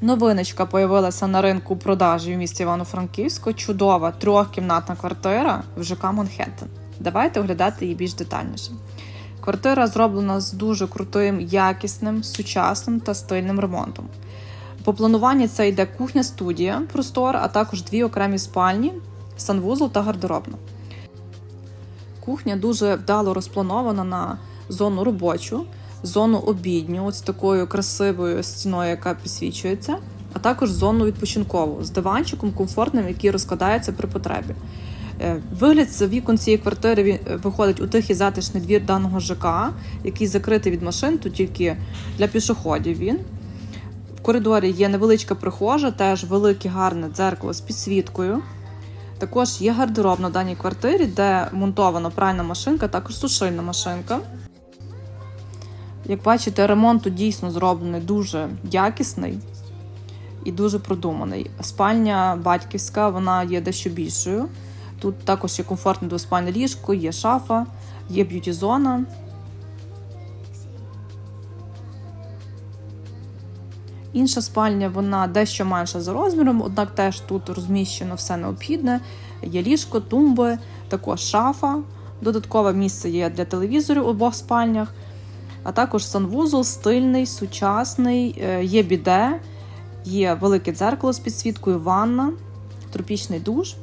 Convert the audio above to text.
Новиночка появилася на ринку продажі в місті Івано-Франківську. Чудова трьохкімнатна квартира в ЖК Манхеттен. Давайте оглядати її більш детальніше. Квартира зроблена з дуже крутим, якісним, сучасним та стильним ремонтом. По плануванні це йде кухня-студія, простор, а також дві окремі спальні, санвузол та гардеробна. Кухня дуже вдало розпланована на зону робочу, зону обідню, з такою красивою стіною, яка підсвічується, а також зону відпочинкову з диванчиком комфортним, який розкладається при потребі. Е, Вигляд з вікон цієї квартири е, виходить у тихий затишний двір даного ЖК, який закритий від машин, тут тільки для пішоходів він. В коридорі є невеличка прихожа, теж велике гарне дзеркало з підсвіткою. Також є гардероб на даній квартирі, де монтована пральна машинка, також сушильна машинка. Як бачите, ремонт тут дійсно зроблений дуже якісний і дуже продуманий. Спальня батьківська, вона є дещо більшою. Тут також є комфортне двоспальне ліжко, є шафа, є б'юті-зона. Інша спальня вона дещо менша за розміром, однак теж тут розміщено все необхідне. Є ліжко, тумби, також шафа. Додаткове місце є для телевізорів у обох спальнях, а також санвузол стильний, сучасний, е, є біде, є велике дзеркало з підсвіткою, ванна, тропічний душ.